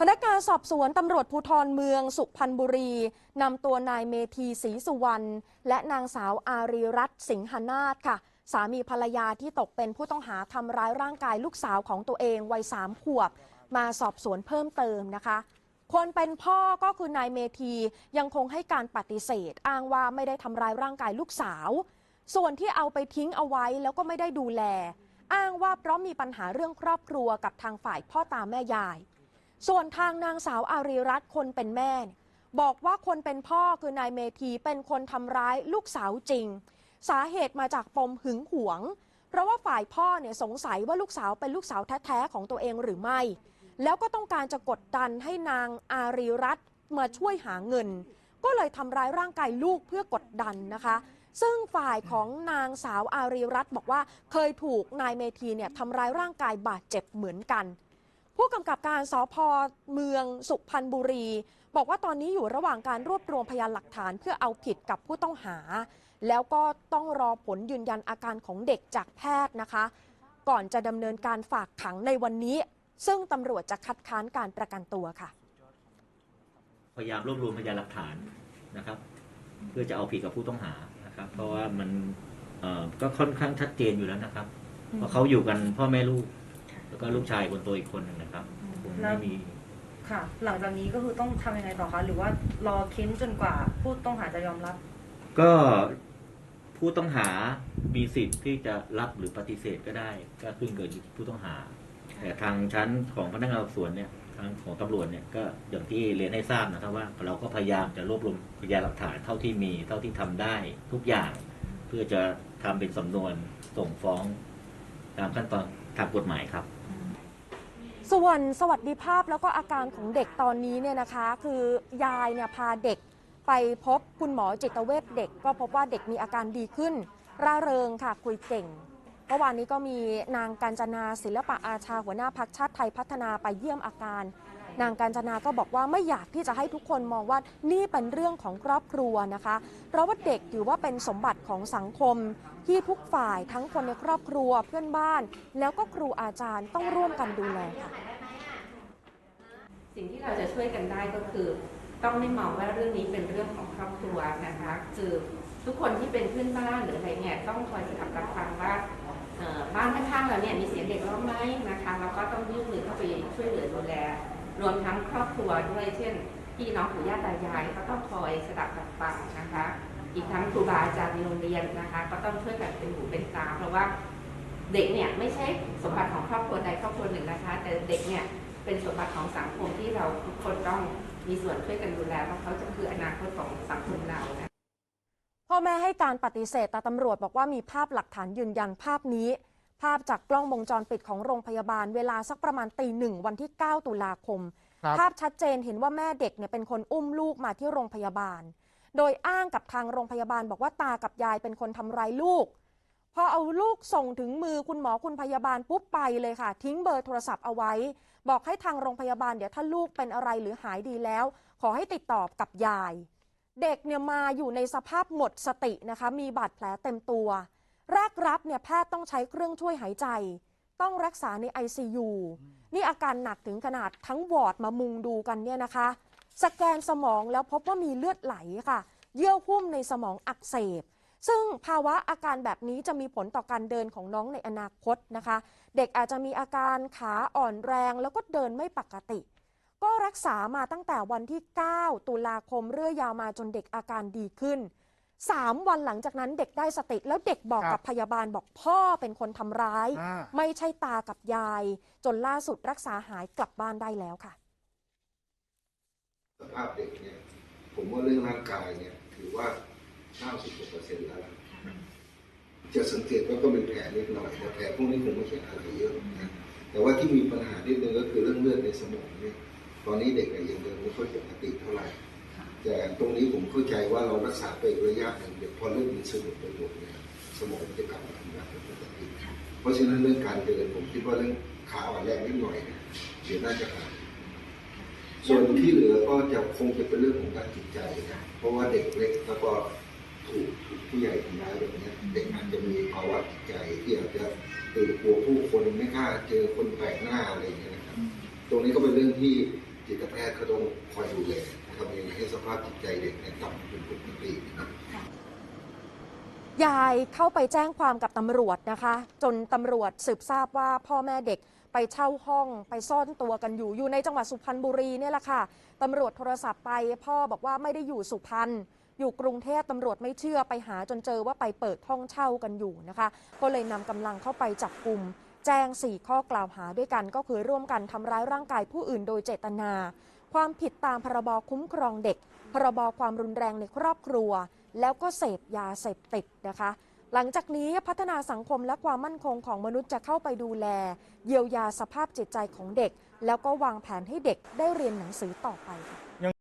พนักงานสอบสวนตำรวจภูธรเมืองสุพรรณบุรีนำตัวนายเมธีศรีสุวรรณและนางสาวอารีรัตน์สิงหนาถค่ะ สามีภรรยาที่ตกเป็นผู้ต้องหาทำร้ายร่างกายลูกสาวของตัวเองวัยสามขวบ มาสอบสวนเพิ่มเติมนะคะ คนเป็นพ่อก็คือนายเมธียังคงให้การปฏิเสธ อ้างว่าไม่ได้ทำร้ายร่างกายลูกสาว ส่วนที่เอาไปทิ้งเอาไว้แล้วก็ไม่ได้ดูแล อ้างว่าเพราะมีปัญหาเรื่องครอบครัวกับทางฝ่ายพ่อตาแม่ยาย ส่วนทางนางสาวอารีรัตน์คนเป็นแม่ บอกว่าคนเป็นพ่อคือนายเมธีเป็นคนทำร้ายลูกสาวจริง สาเหตุมาจากปมหึงหวง เพราะว่าฝ่ายพ่อเนี่ยสงสัยว่าลูกสาวเป็นลูกสาวแท้ๆของตัวเองหรือไม่ แล้วก็ต้องการจะกดดันให้นางอารีรัตน์มาช่วยหาเงิน ก็เลยทำร้ายร่างกายลูกเพื่อกดดันนะคะซึ่งฝ่ายของนางสาวอารีรัตน์บอกว่าเคยถูกนายเมธีเนี่ยทำร้ายร่างกายบาดเจ็บเหมือนกัน ผู้กำกับการสพเมืองสุพรรณบุรี บอกว่าตอนนี้อยู่ระหว่างการรวบรวมพยานหลักฐานเพื่อเอาผิดกับผู้ต้องหา แล้วก็ต้องรอผลยืนยันอาการของเด็กจากแพทย์นะคะ ก่อนจะดำเนินการฝากขังในวันนี้ ซึ่งตำรวจจะคัดค้านการประกันตัวค่ะ พยายามรวบรวมพยานหลักฐานนะครับ เพื่อจะเอาผิดกับผู้ต้องหานะครับ เพราะว่ามันเอ่อก็ค่อนข้างชัดเจนอยู่แล้วนะครับเพราะเขาอยู่กันพ่อแม่ลูก แล้วก็ลูกชายคนโตอีกคนหนึ่งนะครับคงแล้ไม่วมีค่ะ หลังจากนี้ก็คือต้องทำยังไงต่อคะ หรือว่ารอเค้นจนกว่าผู้ต้องหาจะยอมรับ ก็ผู้ต้องหามีสิทธิ์ที่จะรับหรือปฏิเสธก็ได้ ก็ขึ้นกับผู้ต้องหา แต่ทางชั้นของพนักงานสอบสวนเนี่ยทางของตำรวจเนี่ยก็อย่างที่เรียนให้ทราบนะครับว่า เราก็พยายามจะรวบรวมพยานหลักฐานเท่าที่มีเท่าที่ทำได้ทุกอย่าง เพื่อจะทำเป็นสำนวนส่งฟ้องตามขั้นตอนทางกฎหมายครับ ส่วนสวัสดิภาพแล้วก็อาการของเด็กตอนนี้เนี่ยนะคะ คือยายเนี่ยพาเด็กไปพบคุณหมอจิตเวชเด็ก ก็พบว่าเด็กมีอาการดีขึ้น ร่าเริงค่ะคุยเก่งเมื่อวานนี้ก็มีนางการจนาศิลปะอาชาหัวหน้าพักชาติไทยพัฒนาไปเยี่ยมอาการ นางการจนาก็บอกว่าไม่อยากที่จะให้ทุกคนมองว่านี่เป็นเรื่องของครอบครัวนะคะ เพราะว่าเด็กถือว่าเป็นสมบัติของสังคม ที่ทุกฝ่ายทั้งคนในครอบครัวเพื่อนบ้าน แล้วก็ครูอาจารย์ต้องร่วมกันดูแลค่ะ สิ่งที่เราจะช่วยกันได้ก็คือ ต้องไม่มองว่าเรื่องนี้เป็นเรื่องของครอบครัวนะคะ คือทุกคนที่เป็นเพื่อนบ้านหรืออะไรเนี่ยต้องคอยสดับรับฟังว่าบ้านข้างๆเราเนี่ยมีเสียงเด็กร้องไหมนะคะเราก็ต้องยื่นมือเข้าไปช่วยเหลือดูแล รวมทั้งครอบครัวด้วยเช่นพี่น้องปู่ย่าตายายก็ต้องคอยสดับรับฟังนะคะ อีกทั้งครูบาอาจารย์ในโรงเรียนนะคะ ก็ต้องช่วยกันเป็นหูเป็นตาเพราะว่าเด็กเนี่ยไม่ใช่สมบัติของครอบครัวใดครอบครัวหนึ่งนะคะ แต่เด็กเนี่ย เป็นสมบัติของสังคมที่เราทุกคนต้องมีส่วนช่วยกันดูแลเพราะเขาจะคืออนาคตของสังคมเรานะพ่อแม่ให้การปฏิเสธแต่ตำรวจบอกว่ามีภาพหลักฐานยืนยันภาพนี้ ภาพจากกล้องวงจรปิดของโรงพยาบาล เวลาสักประมาณตีหนึ่งวันที่ 9 ตุลาคมครับภาพชัดเจนเห็นว่าแม่เด็กเนี่ยเป็นคนอุ้มลูกมาที่โรงพยาบาล โดยอ้างกับทางโรงพยาบาลบอกว่าตากับยายเป็นคนทำร้ายลูก พอเอาลูกส่งถึงมือคุณหมอคุณพยาบาลปุ๊บไปเลยค่ะ ทิ้งเบอร์โทรศัพท์เอาไว้ บอกให้ทางโรงพยาบาลเดี๋ยวถ้าลูกเป็นอะไรหรือหายดีแล้ว ขอให้ติดต่อกับยาย เด็กเนี่ยมาอยู่ในสภาพหมดสตินะคะ มีบาดแผลเต็มตัว แรกรับเนี่ยแพทย์ต้องใช้เครื่องช่วยหายใจ ต้องรักษาใน ICU นี่อาการหนักถึงขนาดทั้งวอร์ดมามุงดูกันเนี่ยนะคะ สแกนสมองแล้วพบว่ามีเลือดไหลค่ะ เยื่อหุ้มในสมองอักเสบ ซึ่งภาวะอาการแบบนี้จะมีผลต่อการเดินของน้องในอนาคตนะคะ เด็กอาจจะมีอาการขาอ่อนแรงแล้วก็เดินไม่ปกติ ก็รักษามาตั้งแต่วันที่ 9 ตุลาคมเรื่อยยาวมาจนเด็กอาการดีขึ้น 3 วันหลังจากนั้นเด็กได้สติ แล้วเด็กบอกครักับบพยาบาลบอกพ่อเป็นคนทำร้ายอ่าไม่ใช่ตากับยาย จนล่าสุดรักษาหายกลับบ้านได้แล้วค่ะสภาพเด็กเนี่ยผมว่าเรื่องร่างกายเนี่ยถือว่า 90กว่าเปอร์เซ็นต์แล้วล่ะ จะสังเกตว่าก็เป็นแผลเล็กน้อยแต่แผลพวกนี้คงไม่ใช่อะไรเยอะนะแต่ว่าที่มีปัญหานิดนึงก็คือเรื่องเลือดในสมองเนี่ยตอนนี้เด็กยังเดินไม่ค่อยปกติเท่าไหร่แต่ตรงนี้ผมเข้าใจว่าเรารักษาไประยะหนึ่งเดี๋ยวพอเลือดมันสงบไปหมดเนี่ยสมองจะกลับมาทำงานเป็นปกติเพราะฉะนั้นเรื่องการเดินผมคิดว่าเรื่องขาอ่อนแรงนิดหน่อยเนี่ยเดี๋ยวน่าจะหายส่วนที่เหลือก็จะคงจะเป็นเรื่องของการจิตใจนะเพราะว่าเด็กเล็กแล้วก็ถูกผู้ใหญ่ทำร้ายแบบเนี้ยเด็ก อาจจะมีภาวะจิตใจที่อาจจะตื่นกลัวผู้คนไม่กล้าเจอคนแปลกหน้าอะไรอย่างเงี้ยนะครับตรงนี้ก็เป็นเรื่องที่จิตแพทย์เขาต้องคอยดูแลทำยังไงให้สภาพจิตใจเด็กเนี่ยกลับมาเป็นปกตินะยายเข้าไปแจ้งความกับตำรวจนะคะ จนตำรวจสืบทราบว่าพ่อแม่เด็กไปเช่าห้องไปซ่อนตัวกันอยู่อยู่ในจังหวัดสุพรรณบุรีเนี่ยแหละค่ะตำรวจโทรศัพท์ไปพ่อบอกว่าไม่ได้อยู่สุพรรณ อยู่กรุงเทพตำรวจไม่เชื่อไปหาจนเจอว่าไปเปิดห้องเช่ากันอยู่นะคะ ก็เลยนำกำลังเข้าไปจับกลุ่มแจ้ง 4 ข้อกล่าวหาด้วยกันก็คือร่วมกันทำร้ายร่างกายผู้อื่นโดยเจตนา ความผิดตามพรบคุ้มครองเด็ก พรบความรุนแรงในครอบครัว แล้วก็เสพยาเสพติดนะคะ หลังจากนี้พัฒนาสังคมและความมั่นคงของมนุษย์จะเข้าไปดูแล เยียวยาสภาพจิตใจของเด็ก แล้วก็วางแผนให้เด็กได้เรียนหนังสือต่อไปค่ะ